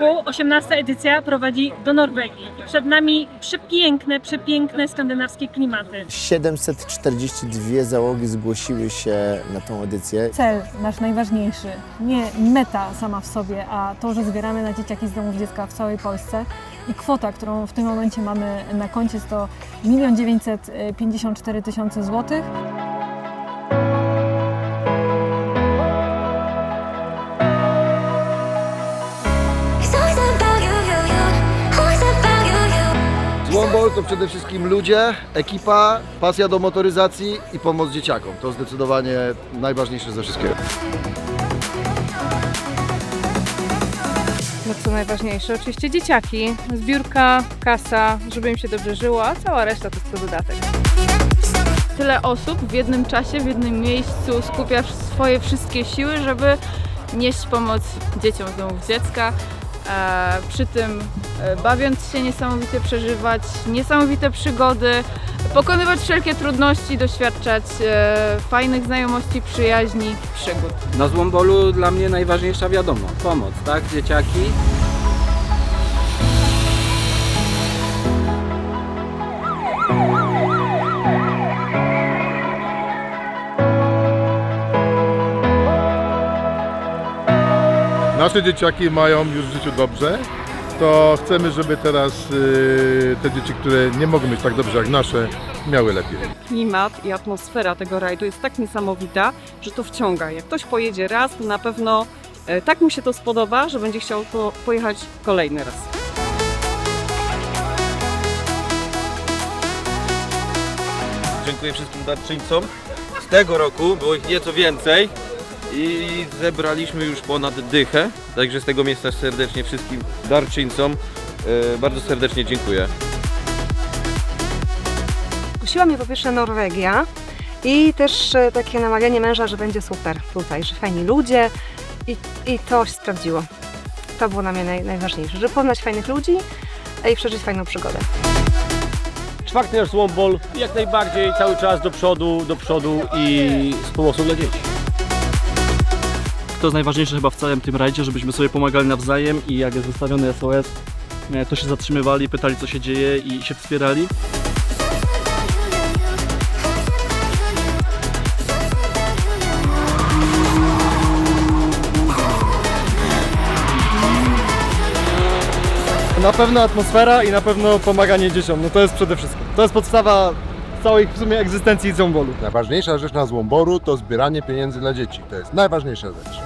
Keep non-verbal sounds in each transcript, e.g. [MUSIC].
roku 18 edycja prowadzi do Norwegii. Przed nami przepiękne, przepiękne skandynawskie klimaty. 742 załogi zgłosiły się na tą edycję. Cel nasz najważniejszy, nie meta sama w sobie, a to, że zbieramy na dzieciaki z domów dziecka w całej Polsce i kwota, którą w tym momencie mamy na koncie jest to 1 954 tysiące złotych. To przede wszystkim ludzie, ekipa, pasja do motoryzacji i pomoc dzieciakom. To zdecydowanie najważniejsze ze wszystkiego. No co najważniejsze, oczywiście dzieciaki, zbiórka, kasa, żeby im się dobrze żyło, a cała reszta to jest to dodatek. Tyle osób w jednym czasie, w jednym miejscu skupia swoje wszystkie siły, żeby nieść pomoc dzieciom z domów dziecka. E, przy tym e, bawiąc się niesamowicie przeżywać niesamowite przygody, pokonywać wszelkie trudności, doświadczać e, fajnych znajomości, przyjaźni, przygód. Na Złombolu dla mnie najważniejsza wiadomo, pomoc, tak? Dzieciaki. Nasze dzieciaki mają już w życiu dobrze, to chcemy, żeby teraz y, te dzieci, które nie mogą mieć tak dobrze jak nasze, miały lepiej. klimat i atmosfera tego rajdu jest tak niesamowita, że to wciąga. Jak ktoś pojedzie raz, to na pewno e, tak mu się to spodoba, że będzie chciał po, pojechać kolejny raz. Dziękuję wszystkim darczyńcom. Z tego roku było ich nieco więcej i zebraliśmy już ponad dychę. Także z tego miejsca serdecznie wszystkim darczyńcom e, bardzo serdecznie dziękuję. Kusiła mnie po pierwsze Norwegia i też e, takie namawianie męża, że będzie super tutaj, że fajni ludzie i, i to się sprawdziło. To było dla mnie naj, najważniejsze, żeby poznać fajnych ludzi e, i przeżyć fajną przygodę. Czwarty nasz jak najbardziej cały czas do przodu, do przodu i z pomocą dla dzieci. To jest najważniejsze chyba w całym tym rajdzie, żebyśmy sobie pomagali nawzajem i jak jest wystawiony SOS, e, to się zatrzymywali, pytali co się dzieje i się wspierali. Na pewno atmosfera i na pewno pomaganie dzieciom. No to jest przede wszystkim. To jest podstawa całej w sumie egzystencji Złombolu. Najważniejsza rzecz na Złomboru to zbieranie pieniędzy dla dzieci. To jest najważniejsza rzecz.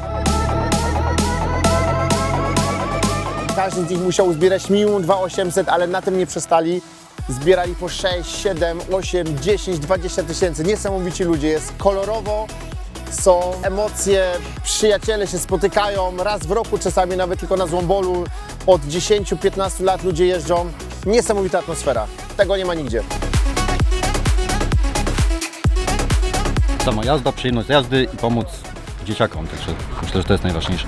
Każdy z nich musiał uzbierać minimum 2800, ale na tym nie przestali. Zbierali po 6, 7, 8, 10, 20 tysięcy. Niesamowici ludzie. Jest kolorowo, są emocje, przyjaciele się spotykają raz w roku, czasami nawet tylko na Złombolu. Od 10-15 lat ludzie jeżdżą. Niesamowita atmosfera. Tego nie ma nigdzie. Sama jazda, przyjemność jazdy i pomóc dzieciakom, także myślę, że to jest najważniejsze.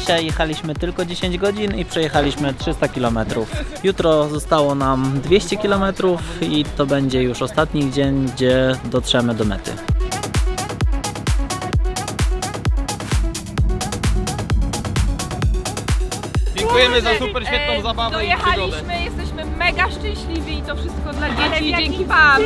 Dzisiaj jechaliśmy tylko 10 godzin i przejechaliśmy 300 km. Jutro zostało nam 200 km i to będzie już ostatni dzień, gdzie dotrzemy do mety. Dziękujemy za super świetną zabawę i przygodę. Dojechaliśmy, jesteśmy mega szczęśliwi i to wszystko dla dzieci. Dzięki Wam!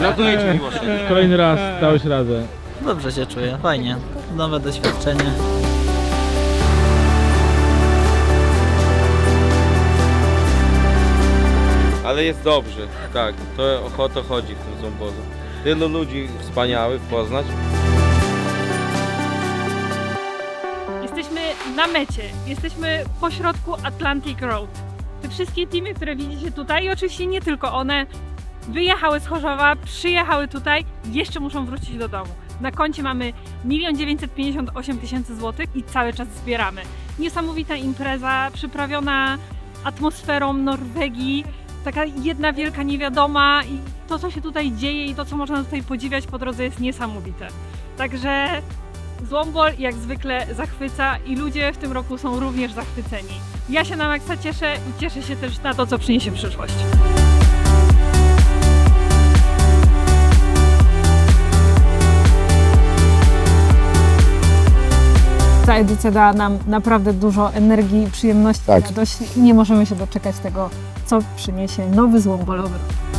Gratuluję Ci. [LAUGHS] Kolejny raz dałeś radę. Dobrze się czuję, fajnie. Nowe doświadczenie. Ale jest dobrze, tak, to o to chodzi w tym Złombolu. Tylu ludzi wspaniałych poznać. Jesteśmy na mecie, jesteśmy pośrodku Atlantic Road. Te wszystkie teamy, które widzicie tutaj, i oczywiście nie tylko one, wyjechały z Chorzowa, przyjechały tutaj, jeszcze muszą wrócić do domu. Na koncie mamy 1 958 tysięcy złotych i cały czas zbieramy. Niesamowita impreza, przyprawiona atmosferą Norwegii, taka jedna wielka niewiadoma i to, co się tutaj dzieje i to, co można tutaj podziwiać po drodze jest niesamowite. Także Złombol jak zwykle zachwyca i ludzie w tym roku są również zachwyceni. Ja się na maksa cieszę i cieszę się też na to, co przyniesie przyszłość. Ta edycja dała nam naprawdę dużo energii i przyjemności. Tak. Radości. Nie możemy się doczekać tego, co przyniesie nowy złombolowy rok.